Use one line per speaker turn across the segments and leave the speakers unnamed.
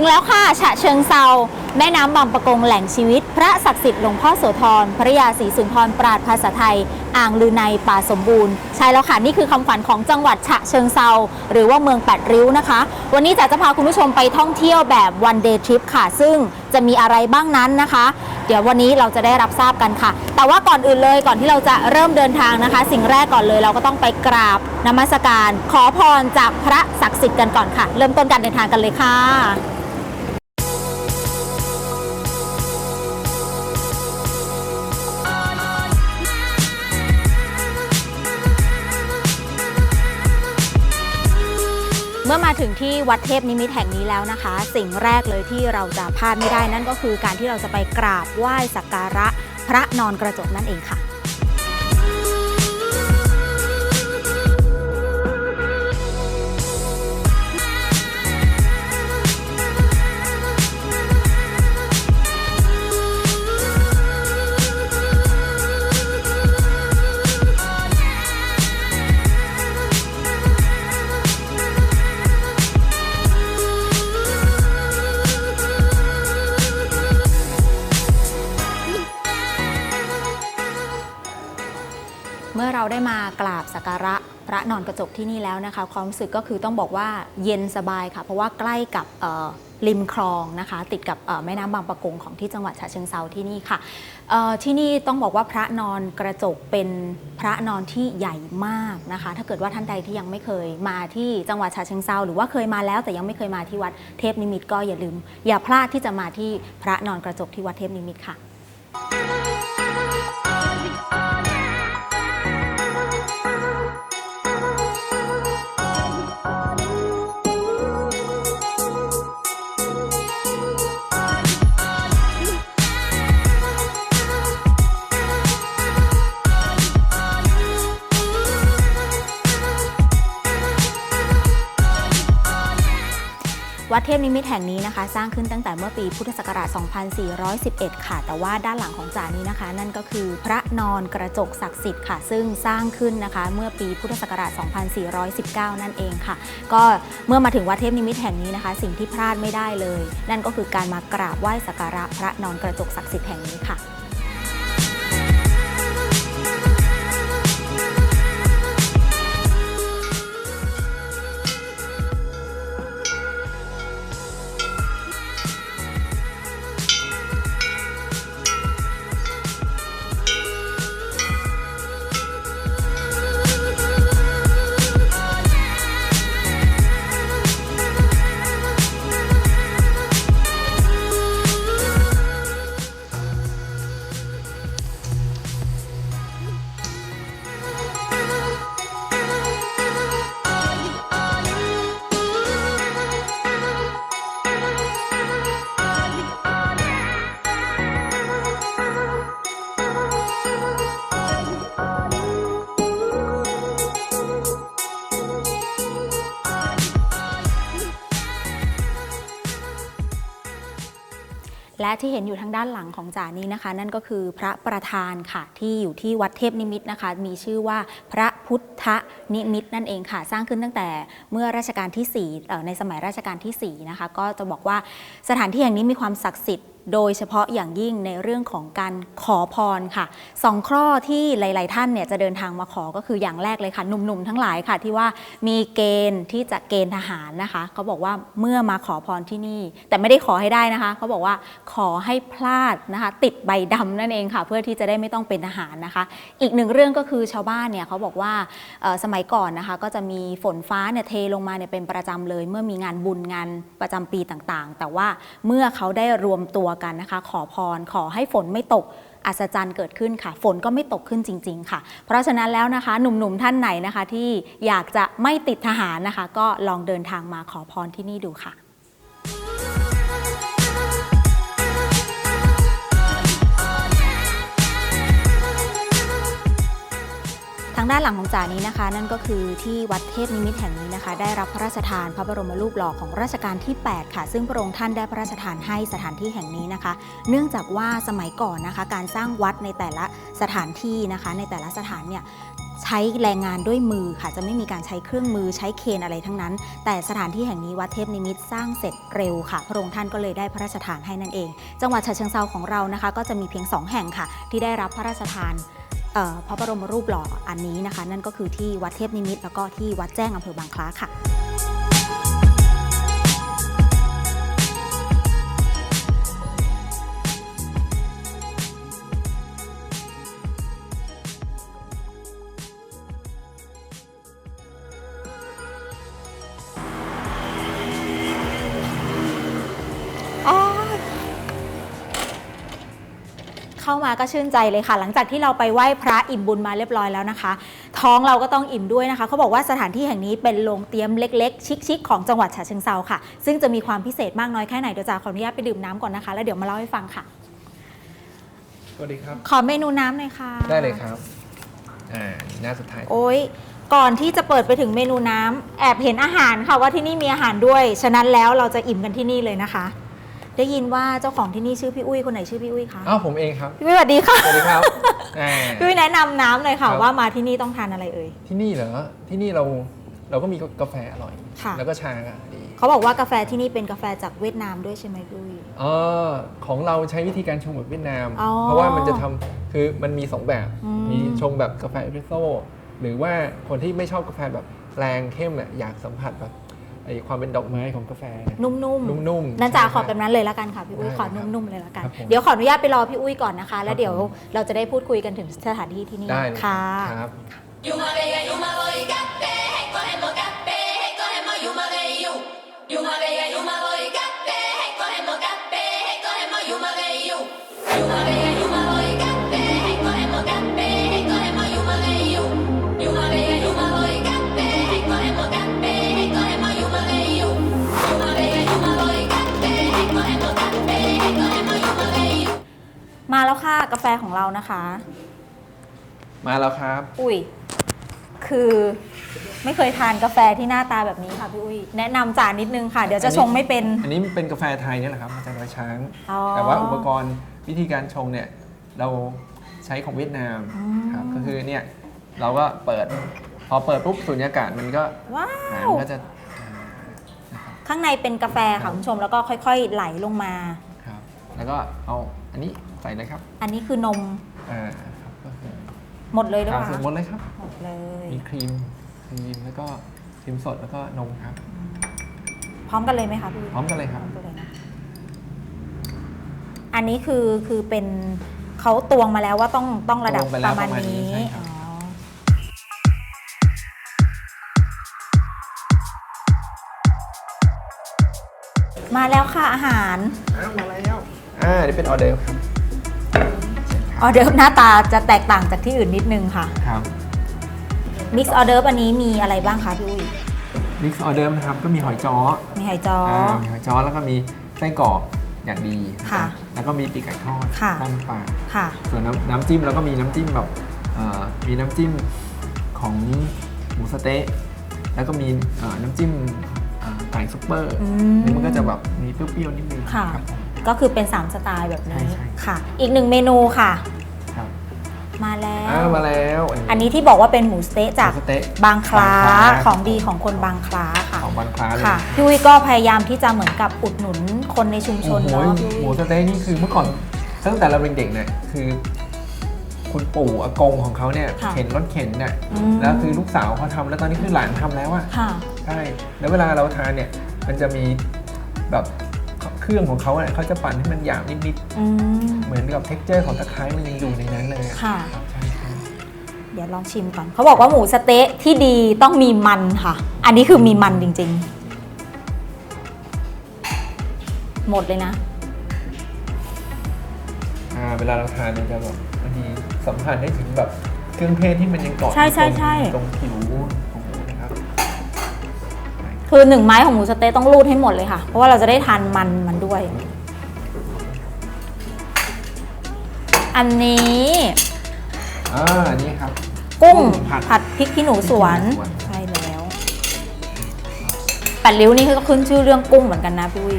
งแล้วค่ะ ฉะเชิงเซา แม่น้ำบางปะกงแหล่งชีวิต พระศักดิ์สิทธิ์หลวงพ่อโสธรพระยาศรีสุนทรปราดภาษาไทย อ่างลือในป่าสมบูรณ์ ใช่แล้วค่ะ นี่คือคำขวัญของจังหวัดฉะเชิงเซา หรือว่าเมืองแปดริ้วนะคะ วันนี้จ๋าจะพาคุณผู้ชมไปท่องเที่ยวแบบ one day trip ค่ะ ซึ่งจะมีอะไรบ้างนั้นนะคะ เดี๋ยววันนี้เราจะได้รับทราบกันค่ะ แต่ว่าก่อนอื่นเลยก่อนที่เราจะเริ่มเดินทางนะคะ สิ่งแรกก่อนเลยเราก็ต้องไปกราบนมัสการ ขอพรจากพระศักดิ์สิทธิ์กันก่อนค่ะ เริ่มต้นการเดินทางกันเลยค่ะ มื่อมาถึงที่วัดเทพนิมิตแห่งนี้แล้วนะคะ สิ่งแรกเลยที่เราจะพลาดไม่ได้นั่นก็คือการที่เราจะไปกราบไหว้สักการะพระนอนกระจกนั่นเองค่ะ สักการะพระนอนกระจกที่นี่แล้วนะคะ ความรู้สึกก็คือต้องบอกว่าเย็นสบายค่ะ เพราะว่าใกล้กับริมคลองนะคะ ติดกับแม่น้ำบางปะกงของที่จังหวัดฉะเชิงเซาที่นี่ค่ะที่นี่ต้องบอกว่าพระนอนกระจกเป็นพระนอนที่ใหญ่มากนะคะ ถ้าเกิดว่าท่านใดที่ยังไม่เคยมาที่จังหวัดฉะเชิงเซาหรือว่าเคยมาแล้วแต่ยังไม่เคยมาที่วัดเทพนิมิตก็อย่าลืม อย่าพลาดที่จะมาที่พระนอนกระจกที่วัดเทพนิมิตค่ะ ดเทพนิมิตแห่งนี้นะคะ สร้างขึ้นตั้งแต่เมื่อปีพุทธศักราช 2411 ค่ะ แต่ว่าด้านหลังของจานี้นะคะ นั่นก็คือพระนอนกระจกศักดิ์สิทธิ์ค่ะ ซึ่งสร้างขึ้นนะคะ เมื่อปีพุทธศักราช 2419 นั่นเองค่ะ ก็เมื่อมาถึงวัดเทพนิมิตแห่งนี้นะคะ สิ่งที่พลาดไม่ได้เลย นั่นก็คือการมากราบไหว้สักการะพระนอนกระจกศักดิ์สิทธิ์แห่งนี้ค่ะ และที่เห็นอยู่ทางด้านหลังของจ่านี้นะคะ นั่นก็คือพระประธานค่ะที่อยู่ที่วัดเทพนิมิตนะคะ มีชื่อว่าพระพุทธนิมิตนั่นเองค่ะ สร้างขึ้นตั้งแต่เมื่อรัชกาลที่4ในสมัยรัชกาลที่4นะคะก็จะบอกว่าสถานที่แห่งนี้มีความศักดิ์สิทธิ์ โดยเฉพาะอย่างยิ่งในเรื่องของการขอพรค่ะสองข้อที่หลาย ๆ ท่านเนี่ยจะเดินทางมาขอก็คืออย่างแรกเลยค่ะหนุ่ม ๆ ทั้งหลายค่ะที่ว่ามีเกณฑ์ที่จะเกณฑ์ทหารนะคะเขาบอกว่าเมื่อมาขอพรที่นี่ แต่ไม่ได้ขอให้ได้นะคะเขาบอกว่าขอให้พลาดนะคะติดใบดำนั่นเองค่ะ เพื่อที่จะได้ไม่ต้องเป็นทหารนะคะ อีกหนึ่งเรื่องก็คือชาวบ้านเนี่ยเขาบอกว่าสมัยก่อนนะคะก็จะมีฝนฟ้าเนี่ยเทลงมาเนี่ยเป็นประจำเลย เมื่อมีงานบุญงานประจำปีต่างๆ แต่ว่าเมื่อเขาได้รวมตัวกันนะคะ ขอพรขอให้ฝนไม่ตกอัศจรรย์เกิดขึ้นค่ะ ฝนก็ไม่ตกขึ้นจริง ๆ ค่ะ เพราะฉะนั้นแล้วนะคะ หนุ่มๆท่านไหนนะคะ ที่อยากจะไม่ติดทหารนะคะ ก็ลองเดินทางมาขอพรที่นี่ดูค่ะางด้านหลังของจ่านี้นะคะ นั่นก็คือที่วัดเทพนิมิตแห่งนี้นะคะ ได้รับพระราชทานพระบรมรูปหล่อของรัชกาลที่ 8 ค่ะ ซึ่งพระองค์ท่านได้พระราชทานให้สถานที่แห่งนี้นะคะ เนื่องจากว่าสมัยก่อนนะคะ การสร้างวัดในแต่ละสถานที่นะคะ ในแต่ละสถานเนี่ยใช้แรงงานด้วยมือค่ะจะไม่มีการใช้เครื่องมือใช้เคนอะไรทั้งนั้น แต่สถานที่แห่งนี้วัดเทพนิมิตสร้างเสร็จเร็วค่ะ พระองค์ท่านก็เลยได้พระราชทานให้นั่นเอง จังหวัดฉะเชิงเซาของเรานะคะ ก็จะมีเพียง 2 แห่งค่ะ ที่ได้รับพระราชทาน พระบรมรูปหล่ออันนี้นะคะ นั่นก็คือที่วัดเทพนิมิตรแล้วก็ที่วัดแจ้งอำเภอบางคล้าค่ะ มาก็ชื่นใจเลยค่ะ หลังจากที่เราไปไหว้พระอิ่มบุญมาเรียบร้อยแล้วนะคะ ท้องเราก็ต้องอิ่มด้วยนะคะเขาบอกว่าสถานที่แห่งนี้เป็นโรงเตรียมเล็กๆ ชิคๆของจังหวัดฉะเชิงเซาค่ะ ซึ่งจะมีความพิเศษมากน้อยแค่ไหนเดี๋ยวจะขออนุญาตไปดื่มน้ำก่อนนะคะ แล้วเดี๋ยวมาเล่าให้ฟังค่ะ
สวัสดีครับ
ขอเมนูน้ำหน่อยค่ะ
ได้เลยครับ อ่าหน้าสุดท้าย
โอ้ยก่อนที่จะเปิดไปถึงเมนูน้ำแอบเห็นอาหารค่ะว่าที่นี่มีอาหารด้วย ฉะนั้นแล้วเราจะอิ่มกันที่นี่เลยนะคะ ได้ยินว่าเจ้าของที่นี่ชื่อพี่อุ้ยคนไหนชื่อพี่อุ้ยคะ
อ้าวผมเองครับ
พี่อุ้ยสวัสดีค่ะ
สวัสดีครับอ่า
พี่อุ้ยแนะนำน้ำเลยค่ะ
ครับ
ว่ามาที่นี่ต้องทานอะไรเอ่ย
ที่นี่เหรอที่นี่เราเราก็มีกาแฟอร่อย
ค่ะ
แล้วก็ชาก็ดี
เขาบอกว่ากาแฟที่นี่เป็นกาแฟจากเวียดนามด้วยใช่ไหมพี่อุ้ย
เออของเราใช้วิธีการชงแบบเวียดนาม
อ๋อ
เพราะว่ามันจะทำคือมันมี2แบบ
อืม
มีชงแบบกาแฟเอสเปรสโซ่หรือว่าคนที่ไม่ชอบกาแฟแบบแรงเข้มเนี่ยอยากสัมผัสแบบ ไอความเป็นดอกไม้ของกาแฟเนี่ย
นุ่มๆ
นุ่มๆ
นั่นจ๋า
ใช่
ขอแบบนั้นเลยละกันค่ะพี่อุ้ย
ได้
ขอ
ครับ
นุ่มๆเลยละกัน
ครับผม
เดี๋ยวขออนุญาตไปรอพี่อุ้ยก่อนนะคะ แล้ว
ครับ
เดี๋ยว
ผม
เราจะได้พูดคุยกันถึงสถานที่ที่นี่
ได้เลย
ค่ะ
ครับ
Yumareya, yumaroy, gappe, hey, cogemos gappe, hey,
มาแล้วค่ะกาแฟของเรานะคะ
มาแล้วครับ
อุ้ยคือไม่เคยทานกาแฟที่หน้าตาแบบนี้ค่ะพี่อุ้ยแนะนำจานนิดนึงค่ะ เดี๋ยวจะชงไม่เป็น
อันนี้เป็นกาแฟไทยเนี่ยแหละครับมาจากดอยช้าง
อ๋อ
แต่ว่าอุปกรณ์วิธีการชงเนี่ยเราใช้ของเวียดนาม
อืม
ครับก็คือเนี่ยเราก็เปิด พอเปิดปุ๊บสุญญากาศมันก็
ว้า
อ่า
ว
มันก็จะ
ข้างในเป็นกาแฟค่ะคุณผู้ชมแล้วก็ค่อย ๆ ไหลลงมา
ครับแล้วก็เอาอันนี้ ใส่เลยครับ
อันนี้คือนม
อ่าครับก็คือ
หมดเลยหรือ
ครั
เป
บ
ล่า
ส่วนหมดเลยครับ
หมดเลย
มีครีมครีมแล้วก็ครีมสดแล้วก็นมครับ
พร้อมกันเลยไหมคะพี่
พร้อมกันเลยครับ
พร้อมกันเลยนะอันนี้คือคือเป็นเขาตวงมาแล้วว่าต้องต้องระดับ
ตวงไป
ป
แล้ว
ระมาณ
ประมาณนี้
นี้
ใช่ครับ
อ๋อมาแล้วค่ะอาหาร
อ้าวมาแล้วอ่านี่เป็นออเดอร์ครับเชิญค
อ
รั
อบเดิร์ฟหน้าตาจะแตกต่างจากที่อื่นนิดนึงค่ะ
ครับ
มิกซ์ออเดิร์ฟอันนี้มีอะไรบ้างคะพี่อุ้ย
มิกซ์ออเดอร์นะครับก็มีหอยจ้อ
มีไห่จอ
อ่ามีหอยจ้อแล้วก็มีไส้กรอกอย่างดีน
ค่ะ
แล้วก็มีปีกไก่ทอด
ค่ะ
น้ำปลา
ค่ะ
ส่วนน้ำน้ำจิ้มแล้วก็มีน้ำจิ้มแบบเอ่อมีน้ำจิ้มของหมูสะเต๊ะแล้วก็มีเอ่อน้ำจิ้มเอ่อไก่ซุปเปอร์
อืม
นี่มันก็จะแบบมีเปรี้ยวๆนิดนึง
ค่ะ
ครับผม
ก็คือเป็น 3 สไตล์แบบนี้
ใช่ใช่
ค่ะ อีกหนึ่งเมนูค่ะ
ครับ
มาแล้
อ่าวมาแล้ว
อันนี้ที่บอกว่าเป็นหมูสะเต๊ะจาก
หมูสะเต๊ะ
บางคล้า
บางคล้า
ของดีของคนบางคล้าค่ะ
ของบางคล้าเลย
ค่ะพี่อุ้ยก็พยายามที่จะเหมือนกับอุดหนุนคนในชุมช
โอ้
น
โห
เนาะพี่
หมู
อุ้ย
สะเต๊ะนี่คือเมื่อก่อนตั้งแต่เราเป็นเด็กเนี่ยคือ คุณปู่อากงของเขาเนี่ยเข็นรถเข็นเนี่ย
อืม
แล้วคือลูกสาวเขาทำแล้วตอนนี้คือหลานทำแล้วอะ
ค่ะ
ใช่ แล้วเวลาเราทานเนี่ย มันจะมีแบบ เครื่องของเขาเนี่ยเขาจะปั่นให้มันหยาบนิด
อืม
ๆ เหมือนกับเท็กเจอร์ของตะไคร้มันยังอยู่ในนั้นเลยอ
ค่ะ
รับใช่ใช่
เดี๋ยวลองชิมก่อน เขาบอกว่าหมูสะเต๊ะที่ดีต้องมีมันค่ะ อันนี้คือมีมันจริงๆ หมดเลยนะ
อ่าเวลาเราทานเนี่ยจะแบบบางทีสัมผัสได้ถึงแบบเครื่องเทศที่มันยังเกาะ
ใช่ใช่
อยู่ตรง
ใช่
ตรงผิว คื
อหนึ่งไม้ของหมูสะเต๊ะต้องรูดให้หมดเลยค่ะ เพราะว่าเราจะได้ทานมันมันด้วย อันนี้
อ่านี่ครับ
กุ้ง
ผัด
ผัดพริกขี้หนูสวน
พริกขี้หนูสวน
ใช่แล้วแปดริ้วนี่ก็ขึ้นชื่อเรื่องกุ้งเหมือนกันนะพี่วิ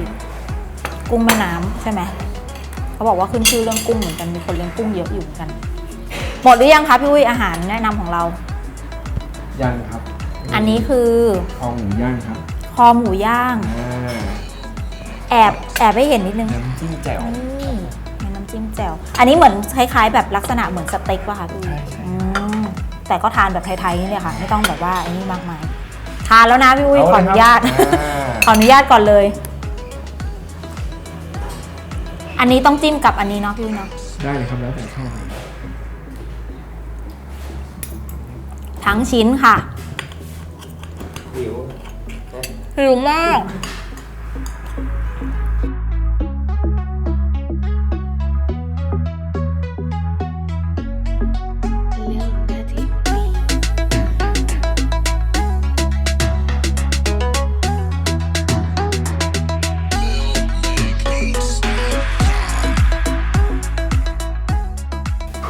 กุ้งแม่น้ำใช่ไหมเขาบอกว่าขึ้นชื่อเรื่องกุ้งเหมือนกันมีคนเลี้ยงกุ้งเยอะอยู่เหมือนกัน หมดหรือยังคะพี่วิอาหารแนะนำของเรา
ยังครับ
อันนี้คือ
คอหมูย่างครับ
คอหมูย่าง
อ่า
แอบแอบให้เห็นนิดนึง
น้ำจิ้มแจ่ว
นี่มีน้ำจิ้มแจ่วอันนี้เหมือนคล้ายๆ แบบลักษณะเหมือนสเต็กป่ะคะพี่
ใช่ใช่
อืมแต่ก็ทานแบบไทยๆนี่เลยค่ะ ไม่ต้องแบบว่าไอ้นี่มากมายทานแล้วนะพี่อุ้ยขออนุญาต
เเลยครับอ่า
ขออนุญาตก่อนเลย อันนี้ต้องจิ้มกับอันนี้เนาะพี่อุ้ยเนาะ
ได้เลยครับแล้วแต่ชอบ
ทั้งชิ้นค่ะ
หิว
หิวมาก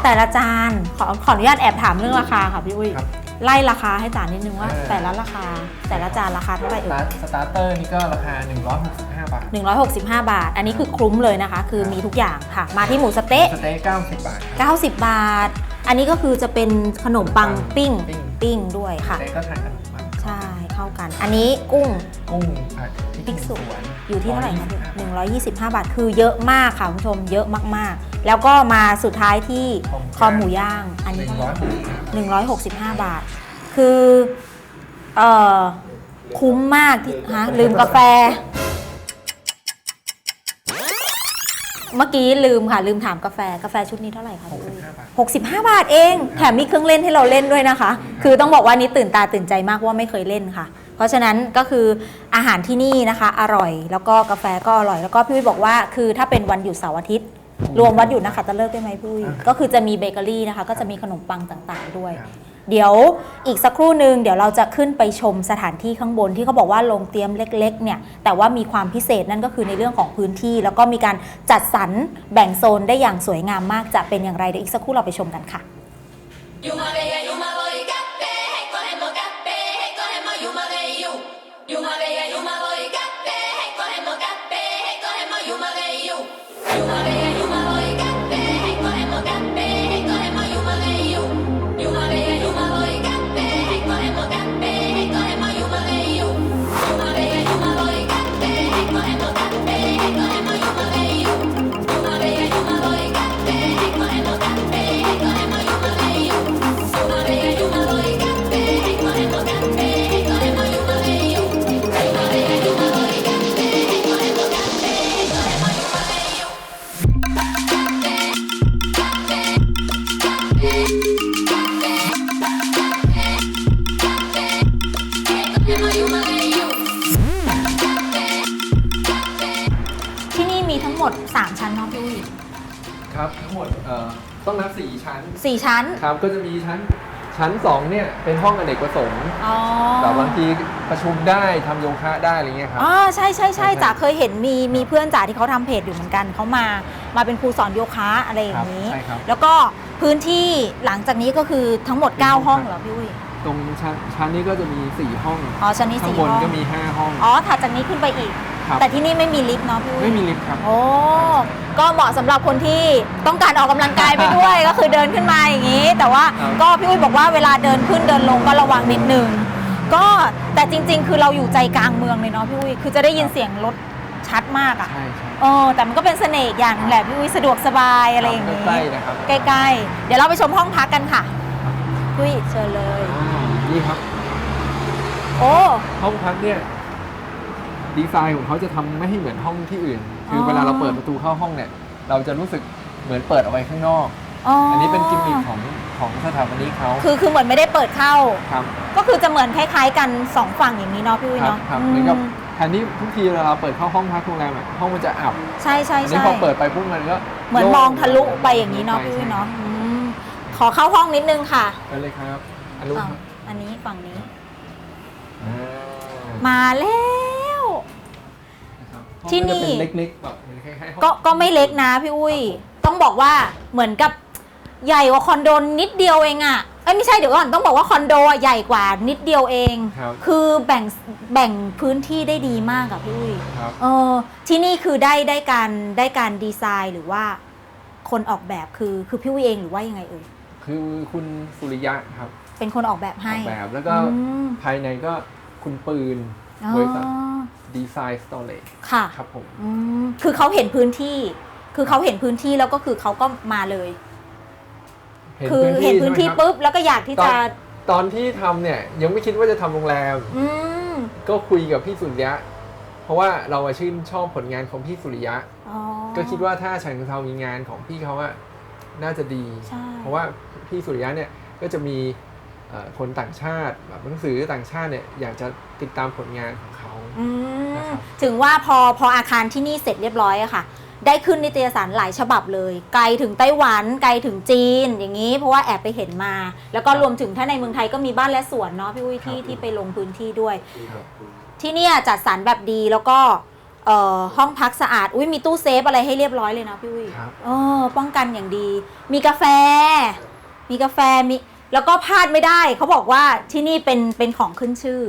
แต่ละจานขอขออนุญาตแอบถามเรื่องราคาค่ะพี่อุ้ย
ครับ
ไล่ราคาให้จานนิดนึงว่า
เออ
แต่ละราคาแต่ละจานราคาเท่าไหร่
ส
เอ่
ตายร์ทสตาร์เตอร์นี่ก็ราคา 165 บาท
165 บาท อันนี้คือคุ้มเลยนะคะ คือมีทุกอย่างค่ะ มาที่หมูสะเต๊ะ
สเต๊ะ90 บาท
90 บาท อันนี้ก็คือจะเป็นขนมปัง
ขนมปัง
ปิ้ง
ปิ้ง
ปิ้งด้วยค่ะ
สเต๊ะก็ทานขนมปัง
ใช่เข้ากัน อันนี้กุ้ง
กุ้งผัดพริ
พริ
ก
ก
ส
ส
ว
วนนอยู่ที่เท่าไหร่คะ
125
125บาท คือเยอะมากค่ะคุณผู้ชมเยอะมากๆ แล้วก็มาสุดท้ายที่คอหมูย่าง อันนี้เท่าไหร่165บาท คือเอ่อคุ้มมากที่ฮะลืมกาแฟ เมื่อกี้ลืมค่ะ ลืมถามกาแฟกาแฟชุดนี้เท่าไหร่คะพี่อุ้ย
65บาท
65บาทเอง แถมมีเครื่องเล่นให้เราเล่นด้วยนะคะ คือต้องบอกว่านี่ตื่นตาตื่นใจมากว่าไม่เคยเล่นค่ะเพ ราะฉะนั้นก็คืออาหารที่นี่นะคะ อร่อย แล้วก็กาแฟก็อร่อย แล้วก็พี่วิบอกว่าคือถ้าเป็นวันหยุดเสาร์อาทิตย์ รวมวันหยุดนะคะจะเลิกได้ไหมพี่วิก็คือจะมีเบเกอรี่นะคะ ก็จะมีขนมปังต่างๆด้วย
ครับ
เดี๋ยวอีกสักครู่หนึ่งเดี๋ยวเราจะขึ้นไปชมสถานที่ข้างบนที่เขาบอกว่าโรงเตรียมเล็กๆเนี่ยแต่ว่ามีความพิเศษนั่นก็คือในเรื่องของพื้นที่ แล้วก็มีการจัดสรรแบ่งโซนได้อย่างสวยงามมากจะเป็นอย่างไรเดี๋ยวอีกสักครู่เราไปชมกันค่ะ
Yuma bella, yuma
นับ4ชั้น
สี่ชั้น
ครับก็จะมีชั้นชั้น2เนี่ยเป็นห้องอเนกประสงค์
อ๋อ
แต่บางทีประชุมได้ทำโยคะได้อะไรเงี้ยครับ
อ๋อใช่ใช่ใช่
ใช่
จ๋าเคยเห็นมีมีเพื่อนจ๋าที่เขาทำเพจอยู่เหมือนกันเขามามาเป็นครูสอนโยคะอะไรอย่างนี้
ครับใช่ครับ
แล้วก็พื้นที่หลังจากนี้ก็คือทั้งหมด
เป็นห้อง
9ห้อง
ครับ
เหรอพี่อุ้ย
ตรงชั้นชั้นนี้ก็จะมี 4 ห้อง
อ๋อชั้นนี้
ข้าง
สี่
บน
ห้อง
ก็มี 5 ห้อง
อ๋อถัดจากนี้ขึ้นไปอีก
ครับ
แต่ที่นี่ไม่มีลิฟต์เนาะพี่อุ้ย
ไม่มีลิฟต์ครับ
โอ้ ก็เหมาะสำหรับคนที่ต้องการออกกำลังกายไปด้วย ก็คือเดินขึ้นมาอย่างนี้ แต่ว่า
ครับ
ก็พี่อุ้ยบอกว่าเวลาเดินขึ้นเดินลงก็ระวังนิดนึง ก็แต่จริง ๆ คือเราอยู่ใจกลางเมืองเลยเนาะพี่อุ้ย คือจะได้ยินเสียงรถชัดมากอะ
ใช่ใช่
เออ แต่มันก็เป็นเสน่ห์อีกอย่างหนึงแหละพี่อุ้ยสะดวกสบายอะไรอย่างนี้
ใกล้ๆนะครับ
ใกล้ๆ เดี๋ยวเราไปชมห้องพักกันค่ะพี่อุ้ยเชิญเลย
อ่านี่ครับ
โอ้
ห้องพักเนี่ย ดีไซน์ของเขาจะทำไม่ให้เหมือนห้องที่อื่น คืออ
อ
เวลาเราเปิดประตูเข้าห้องเนี่ย เราจะรู้สึกเหมือนเปิดออกไปข้างนอก
อ๋อ
อั
อั
นนี้เป็นกิมมิคของของสถาปนิกเขา
คือคือเหมือนไม่ได้เปิดเข้า
ครับ
ก็คือจะเหมือนคล้ายๆกันสองฝั่งอย่างนี้เนาะพี่อุ้ย
ครับ
เนาะ
ครับ
อื
เหมือนกับแทนที่ทุกทีเวลาเราเปิดเข้าห้องพักโรงแรมอะห้องมันจะอับ
ใช่ใช่
อันนี้
ใช่
พอเปิดไปปุ๊บมันก็
เหมือน
โล่
มองทะลุไปอย่างนี้เนาะพี่อุ้ยเนาะอืมขอเข้าห้องนิดนึงค่ะ
ไปเลยครับอันนู้น
อ้าว
ครับ
อันนี้ฝั่งนี้
อ่า
มาแล้ว
นะครับ
ที่นี่
ห้องก็จะเป็นเล็กๆแบบเหมือนคล้ายๆห้อง
ก็ก็ไม่เล็กนะพี่อุ้ย ต้องบอกว่าเหมือนกับใหญ่กว่าคอนโดนิดเดียวเองอะเอ้ยไม่ใช่เดี๋ยวก่อนต้องบอกว่าคอนโดอะใหญ่กว่านิดเดียวเอง
ครับ
คือแบ่งแบ่งพื้นที่ได้ดีมากอะพี่อุ้ย
ครับ
เออที่นี่คือได้ได้การได้การดีไซน์หรือว่าคนออกแบบคือคือพี่อุ้ยเองหรือว่ายังไงเอ่ย
คือคุณสุริยะครับ
เป็นคนออกแบบ
อ
ให้
อกแบบแล้วก็
อืม
ภายในก็คุณปืน
อ๋อบ
ริษัท ดีไซน์สตอเรจ
ค่ะ
ครับผม
อืมคือเขาเห็นพื้นที่ คือเขาเห็นพื้นที่แล้วก็คือเขาก็มาเลย คือเห็นพื้นที่
ใช่ไหมครับ
ปุ๊บแล้วก็อยากที่
ตอ
จะ
นตอนที่ทำเนี่ยยังไม่คิดว่าจะทำโรงแรม
อืม
ก็คุยกับพี่สุริยะ เพราะว่าเราอะชื่นชอบผลงานของพี่สุริยะ
อ๋อ
ก็คิดว่าถ้าชังเซามีงานของพี่เขาอะน่าจะดี
ใช่
เพราะว่าพี่สุริยะเนี่ยก็จะมีเอ่อคนต่างชาติแบบหนังสือต่างชาติเนี่ยอยากจะติดตามผลงานของเขา
อืม
นะครับ
ถึงว่าพอพออาคารที่นี่เสร็จเรียบร้อยอะค่ะ ได้ขึ้นนิตยสารหลายฉบับเลย ไกลถึงไต้หวัน ไกลถึงจีนอย่างนี้ เพราะว่าแอบไปเห็นมา แล้วก็รวมถึงถ้าในเมืองไทยก็มีบ้านและสวนเนาะพี่อุ้ยที่ที่ไปลงพื้นที่ด้วย
ครับ
ที่เนี่ยจัดสรรแบบดีแล้วก็เอ่อห้องพักสะอาดอุ้ยมีตู้เซฟอะไรให้เรียบร้อยเลยนะพี่อุ้ย
ครับ
เออป้องกันอย่างดี มีกาแฟ มีกาแฟมีแล้วก็พลาดไม่ได้ เขาบอกว่าที่นี่เป็นเป็นของขึ้นชื่อ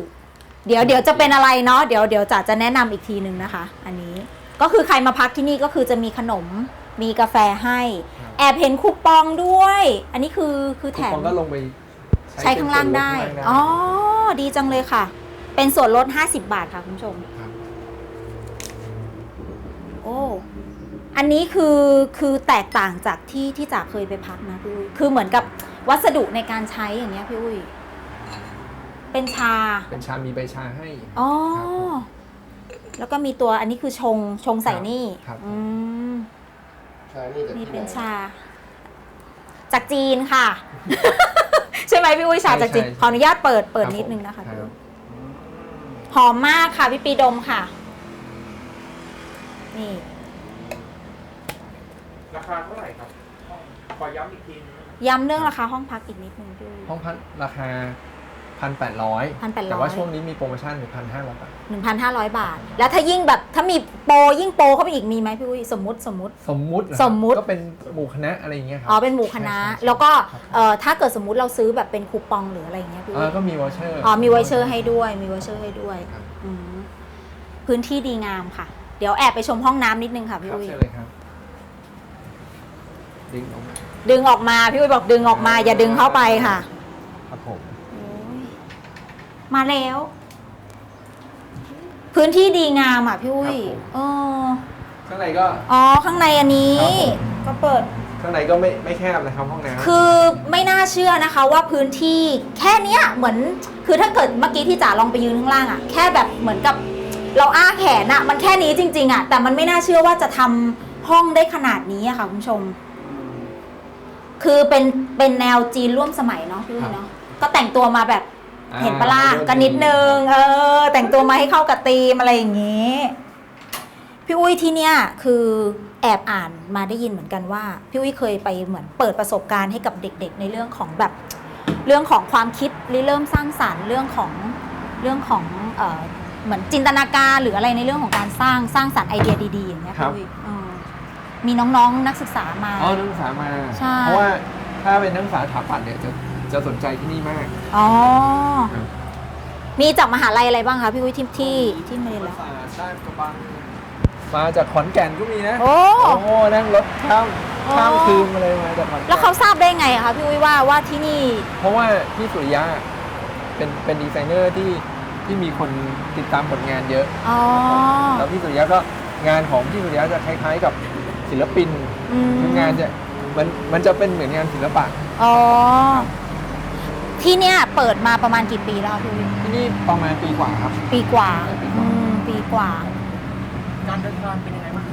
เดี๋ยวเดี๋ยวจะเป็นอะไรเนาะเดี๋ยวเดี๋ยวจะจะแนะนำอีกทีหนึ่งนะคะ อันนี้ก็คือใครมาพักที่นี่ก็คือจะมีขนมมีกาแฟให้ แอบเห็นคูปองด้วย อันนี้คือคือแถ
คูป
ม
องก็ลงไป
ใช้ข้างล่างได้
เป็นส่วนลข้างล่าง
อ๋อ ดีจังเลยค่ะ เป็นส่วนลด 50 บาทค่ะ คุณผู้ชม
ครับ
โอ้ อันนี้คือคือแตกต่างจากที่ที่จ๋าเคยไปพักนะพี่อุ้ย คือเหมือนกับวัสดุในการใช้อย่างเงี้ยพี่อุ้ย เป็นชา
เป็นชามีใบชาให้
อ๋อ
ครับผม
แล้วก็มีตัวอันนี้คือชงชงใส่นี่
ครับ
อืม
ใช่นี่จาก
นี่
ที่
เป็น
ไห
ชา จากจีนค่ะ ใช่ไหมพี่อุ้ยชาจากจีน
ใช่ใช่
ขออนุญาตเปิดเปิด
รับ
นิดนึงนะคะ
ผม
พี่
รับ
อุ้ยหอมมากค่ะ พี่ปีดมค่ะ นี่
ราคาเท่าไหร่ครับ ขอย้ำอีกทีนึง
ย้ำเรื่องราคาห้องพักอีกนิดนึงพี่อุ้ย
ห้องพักราคา พันแปดร้อย
1,800
แต่ว่าช่วงนี้มีโปรโมชั่นถึงพันห้าร้อยบาท
1,500 บาท แล้วถ้ายิ่งแบบถ้ามีโปรยิ่งโปรเข้าไปอีกมีไหมพี่อุ้ยสมมติสมมติ
สมมุติเหรอ
สมมุติ
ก็เป็นหมู่คณะอะไรอย่างเงี้ยครั
อ๋อเป็นหมู่คณะ
ใช่ใช่
แล้วก็
ครับ
เอ่อถ้าเกิดสมมุติเราซื้อแบบเป็นคูปองหรืออะไรอย่างเงี้ยพี่
เอ
อุ้
อยก็มีวอเชอร์
อ๋อมีไวเชอร์ให้ด้วยมีไวเชอร์ให้ด้วย
ครับ
อืมพื้นที่ดีงามค่ะ เดี๋ยวแอบไปชมห้องน้ำนิดนึงค่ะพี่
ครับ
อุ้ย
เชิญเลยครับดึงออกมา
ดึงออกมาพี่อุ้ยบอกดึงออกมา อย่าดึงเข้าไปค่ะ
ครับผม
โอ้ย มาแล้ว พื้นที่ดีงามอะพี่อุ้ยเออ
ข้างในก็
อ๋อข้างในอันนี้
ครับผม
ก็เปิด
ข้างในก็ไม่ไม่แคบนะครับห้องน้ำ
คือไม่น่าเชื่อนะคะว่าพื้นที่แค่เนี้ยเหมือน คือถ้าเกิดเมื่อกี้ที่จ๋าลองไปยืนข้างล่างอะแค่แบบเหมือนกับเราอ้าแขนอะมันแค่นี้จริง ๆอะแต่มันไม่น่าเชื่อว่าจะทำห้องได้ขนาดนี้อะค่ะคุณผู้ชม คือเป็นเป็นแนวจีนร่วมสมัยเนาะพี่อุ้ยเนาะก็แต่งตัวมาแบบ
อ่า
เห็นปะล่ะ
เริ่ม
กันนิดนึง เออ แต่งตัวมาให้เข้ากับธีมอะไรอย่างงี้ พี่อุ้ยที่เนี่ยคือแอบอ่านมาได้ยินเหมือนกันว่า พี่อุ้ยเคยไปเหมือนเปิดประสบการณ์ให้กับเด็ก ๆ ในเรื่องของแบบ เรื่องของความคิดริเริ่มสร้างสารรค์เรื่องของเรื่องของเอ่อเหมือนจินตนาการหรืออะไรในเรื่องของการสร้างสร้างสรรค์ไอเดียดีๆอย่างเงี้ย
ครั
พี่
บ
อุ้ยเออมีน้องๆนักศึกษามา
อ๋อนักศึกษามา
ใช่
เพราะว่าถ้าเป็นนักศึกษาถาปัดเนี่ยจะ จะสนใจที่นี่มาก
อ๋อ
ครับ
มีจากมหาลัยอะไรบ้างคะพี่อุ้ยที่ที่ที่มาเรียนแล้ว
ศาสตร์ด้านกระบังมาจากขอนแก่นก็มีนะ
โอ้
โอ้นั่งรถข้าม
โอ้
ข้ามคืนมาเลยมาจากขอนแก่น
แล้วเขาทราบได้ไงอะคะพี่อุ้ยว่าว่าที่นี่
เพราะว่าพี่สุริยะเป็นเป็นดีไซเนอร์ที่ที่มีคนติดตามผลงานเยอะ
อ๋อ
แล้วพี่สุริยะก็งานของพี่สุริยะจะคล้ายๆกับศิลปิน
อืม
คืองานจะมันมันจะเป็นเหมือนงานศิลปะ
อ๋อ ที่เนี่ยเปิดมาประมาณกี่ปีแล้วคะพี่อุ้ย
ที่นี่ประมาณปีกว่าครับ
ปีกว่าอืมปีกว่า
การเดินทางเป็นยังไงบ้าง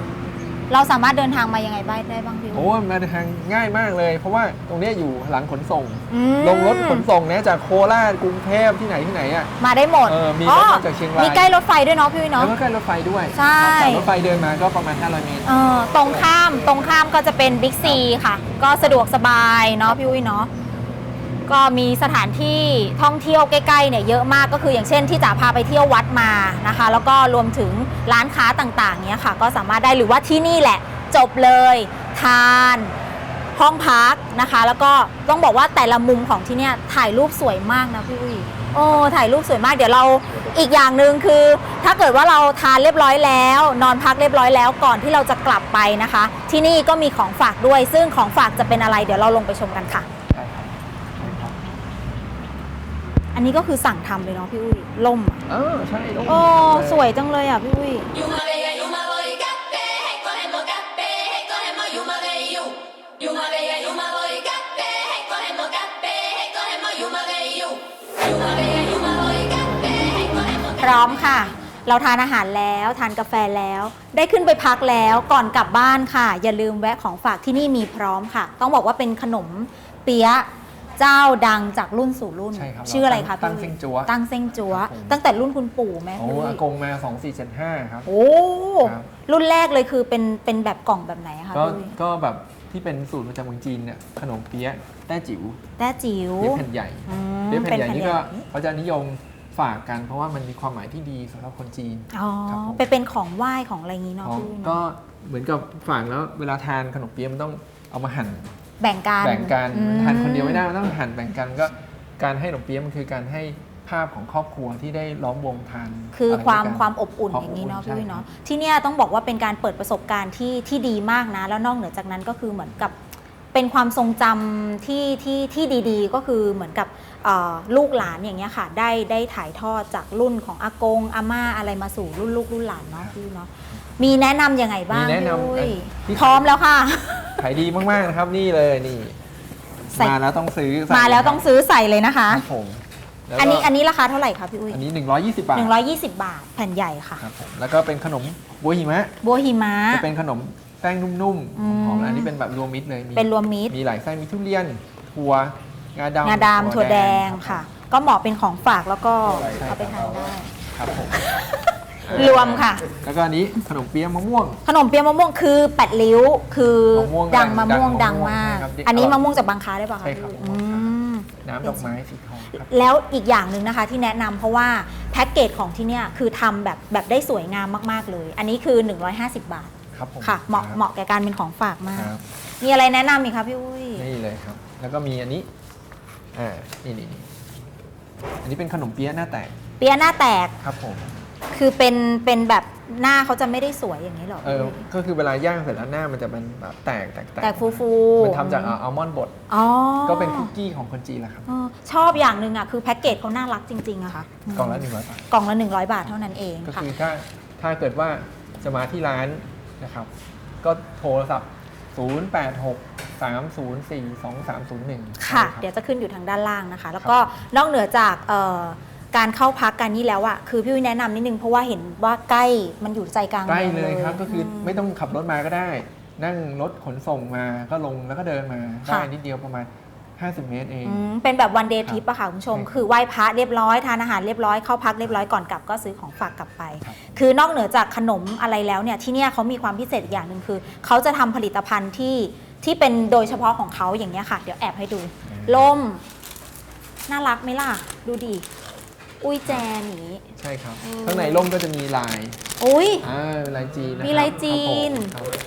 เราสามารถเดินทางมายังไงบ้างได้บ้างพี่
โอ้มาทางง่ายมากเลย เพราะว่าตรงเนี้ยอยู่หลังขนส่ง
อืม
ลงรถขนส่งนะจากโคราชกรุงเทพที่ไหนที่ไหนอะ
มาได้หมด
เออมี
อ๋อ
รถมาจากเชียงราย
มีใกล้รถไฟด้วยเนาะพี่วิ
แล้
เนาะ
วก็ใกล้รถไฟด้วย
ใช่
จากรถไฟเดินมาก็ประมาณ 500 เมตร
เออตรงข้ามตรงข้ามก็จะเป็นบิ๊กซีค่ะ ก็สะดวกสบายเนาะพี่วิเนาะ ก็มีสถานที่ท่องเที่ยวใกล้ๆเนี่ยเยอะมากก็คืออย่างเช่นที่จ๋าพาไปเที่ยววัดมานะคะ แล้วก็รวมถึงร้านค้าต่างๆเนี้ยค่ะ ก็สามารถได้หรือว่าที่นี่แหละจบเลย ทานห้องพักนะคะ แล้วก็ต้องบอกว่าแต่ละมุมของที่เนี่ยถ่ายรูปสวยมากนะพี่อุ้ยโอ้ถ่ายรูปสวยมากเดี๋ยวเราอีกอย่างหนึ่งคือ ถ้าเกิดว่าเราทานเรียบร้อยแล้ว นอนพักเรียบร้อยแล้วก่อนที่เราจะกลับไปนะคะ ที่นี่ก็มีของฝากด้วย ซึ่งของฝากจะเป็นอะไร เดี๋ยวเราลงไปชมกันค่ะ
ใช่ครับใช่ครับ
อันนี้ก็คือสั่งทำเลยเนาะพี่อุ้ยล่มอะ
เออใช่ต้อง
โอ้สวยจังเลยอะพี่อุ้ยพร้อมค่ะ เราทานอาหารแล้วทานกาแฟแล้ว ได้ขึ้นไปพักแล้วก่อนกลับบ้านค่ะ อย่าลืมแวะของฝากที่นี่มีพร้อมค่ะ ต้องบอกว่าเป็นขนมเปี๊ยะ เจ้าดังจากรุ่นสู่รุ่น
ใช่ครับ
ชื่ออะไรคะ
ตั้ง
พี่
เซ็งจัว
ตั้งเซ็งจัว
ครับผม
ตั้งแต่รุ่นคุณปู่ไหม
โอ้
พี่อุ้ย
อากงมา 2475 ครับ
โอ้
ครับ
รุ่นแรกเลยคือเป็นเป็นแบบกล่องแบบไหนอะคะ
ก็
พี่อุ้ย
ก็แบบที่เป็นสูตรมาจากเมืองจีนเนี่ยขนมเปี๊ยะแต้จิ๋ว
แต้จิ๋ว
เปี๊ยะแผ่นใหญ่
อืม
เปี๊ยะแผ่นใหญ่นี่ก็
เป็นแผ่นใหญ่
เขาจะนิยมฝากกัน เพราะว่ามันมีความหมายที่ดีสำหรับคนจีน
อ๋อ
ครับผม
ไปเป็นของไหว้ของอะไรอย่างงี้เนาะ
อ๋อ
พี่อุ้ยเนอะ
ก็เหมือนกับฝากแล้วเวลาทานขนมเปี๊ยะมันต้องเอามาหั่น
แบ่งกัน
แบ่งกัน
อืม
ทานคนเดียวไม่ได้มันต้องหั่นแบ่งกันก็การให้ขนมเปี๊ยะมันคือการให้ภาพของครอบครัวที่ได้ล้อมวงทาน
คือ
อะไร
ความ
ด้วยกัน
ความอบอุ่น
ความ
อย่างนี้เนาะ
อบอุ่น
พี่อุ้ยเนาะ
ใช่
ที่เนี่ยต้องบอกว่าเป็นการเปิดประสบการณ์ที่ที่ดีมากนะ แล้วนอกเหนือจากนั้นก็คือเหมือนกับ เป็นความทรงจำที่ที่ที่ดีๆ ก็คือเหมือนกับเอ่อลูกหลานอย่างเงี้ยค่ะ ได้ได้ถ่ายทอดจากรุ่นของอากงอาม่าอะไรมาสู่รุ่นลูกรุ่นหลานเนาะพี่เนาะมีแนะนำยังไงบ้าง
มีแนะนำ
พี่อุ้ย
ที่
พร้อมแล้วค่ะ
ขายดีมากๆนะครับนี่เลยนี่
ใส่
มาแล้วต้องซื้อใส่
มาแล้วต้องซื้อใส่เลยนะคะ
ครับผมแล้วก็
อันนี้อันนี้ราคาเท่าไหร่คะพี่อุ้ย
อันนี้ 120 บาท
120 บาทแผ่นใหญ่ค่ะ
ครับผมแล้วก็เป็นขนมบัวหิมะ
บัวหิมะ
จะเป็นขนม แป้งนุ่ม
อืม
ๆหอมๆอันนี้เป็นแบบรวมมิตรเลยมี
เป็นรวมมิตร
มีหลายไส้มีทุเรียนถั่วงาดำ
งาดำถั่วแดงค่ะ ก็เหมาะเป็นของฝากแล้วก็
ใช่
เอาไปทานได้
ครับผม
รวมค่ะ
แล้วก็อันนี้ขนมเปี๊ยะมะม่วง
ขนมเปี๊ยะมะม่วงคือแปดริ้วคือ
มะม่วง
ดังมะม่วง
ดั
ดั
ง
ง
มะม่วง
มาก
ใช่ครับ
อันนี้มะม่วงจากบางค้าได้ป่ะคะ
ใช่ครับ
อืม
น้ำดอกไม้สีทองครับ
แล้วอีกอย่างหนึ่งนะคะที่แนะนำเพราะว่าแพ็กเกจของที่เนี่ยคือทำแบบแบบได้สวยงามมาก ๆ เลย อันนี้คือ 150 บาท
ครับผม
ค่ะ เหมาะ
ครับ
เหมาะแก่การเป็นของฝากมาก
ครับ
มีอะไรแนะนำอีกคะพี่อุ้ย
นี่เลยครับ แล้วก็มีอันนี้อ่านี่นี่นี่อันนี้เป็นขนมเปี๊ยะหน้าแตก
เปี๊ยะหน้าแตก
ครับผม
คือเป็นเป็นแบบหน้าเขาจะไม่ได้สวยอย่างนี้หรอ
เออก็คือเวลาย่างเสร็จแล้วหน้ามันจะเป็นแบบแตกแตก
แตกฟูๆ
มันทำจากอัลมอนด์บด
อ๋อ
ก็เป็นคุกกี้ของคนจีนแหละครับ
เออชอบอย่างหนึ่งอะคือแพ็กเกจเขาน่ารักจริงๆอะค่ะ
กล่องละหนึ่งร้อยบาท
กล่องละ 100 บาทเท่านั้นเอง
ก็
ค่ะ
คือถ้าถ้าเกิดว่าจะมาที่ร้าน นะครับ ก็โทรศัพท์ 086 304 2301
ค่ะ
รับ
เดี๋ยวจะขึ้นอยู่ทางด้านล่างนะคะ แล้วก็นอกเหนือจากเอ่อการเข้าพักกันนี่แล้วอะคือพี่วิแนะนำนิดนึงเพราะว่าเห็นว่าใกล้มันอยู่ใจกลาง
ใกล้
มือง
เลยครับ ก็คืออ
ม
ไม่ต้องขับรถมาก็ได้ นั่งรถขนส่งมาก็ลงแล้วก็เดินมาได้
ค่ะ
นิดเดียวประมาณ 50 เมตรเอง
อืมเป็นแบบวันเดย์
ครับ
ทริปอะค่ะคุณผู้ชม
ใช่ครับ
คือไหว้พระเรียบร้อยทานอาหารเรียบร้อยเข้าพักเรียบร้อยก่อนกลับก็ซื้อของฝากกลับไป
ครับ
คือนอกเหนือจากขนมอะไรแล้วเนี่ยที่เนี่ยเขามีความพิเศษอีกอย่างหนึ่งคือเขาจะทำผลิตภัณฑ์ที่ที่เป็นโดยเฉพาะของเขาอย่างเนี้ยค่ะ เดี๋ยวแอบให้ดูล่มน่ารักไหมล่ะ ดูดิอุ้ยแจนอย่างนี้
ใช่ครับ
อืม
ข้างในร่มก็จะมีลาย
อุ้ย
อ่าเป็นลายจีนนะครับ
มีลายจีน
ครับผม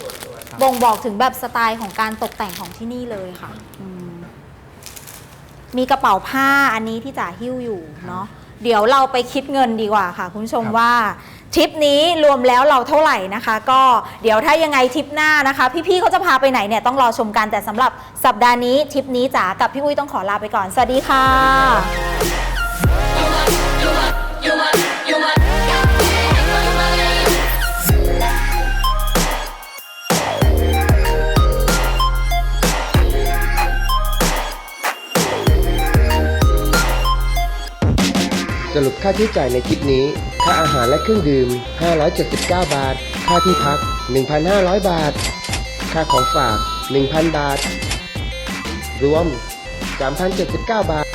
ครับ
บ่งบอกถึงแบบสไตล์ของการตกแต่งของที่นี่เลยค่ะอืม มีกระเป๋าผ้าอันนี้ที่จ่าหิ้วอยู่เนาะเดี๋ยวเราไปคิดเงินดีกว่าค่ะ คุณชมว่าทริปนี้รวมแล้วเราเท่าไหร่นะคะ ก็เดี๋ยวถ้ายังไงทริปหน้านะคะ พี่ๆเขาจะพาไปไหนเนี่ยต้องรอชมกันแต่สำหรับสัปดาห์นี้ทริปนี้จ๋ากับพี่อุ้ยต้องขอลาไปก่อนสวัสดีค่ะ
You want, you want, you want, you want.
สรุปค่าใช้จ่ายในทริปนี้ ค่าอาหารและเครื่องดื่ม 579 บาท ค่าที่พัก 1,500 บาท ค่าของฝาก 1,000 บาท รวม 3,079 บาท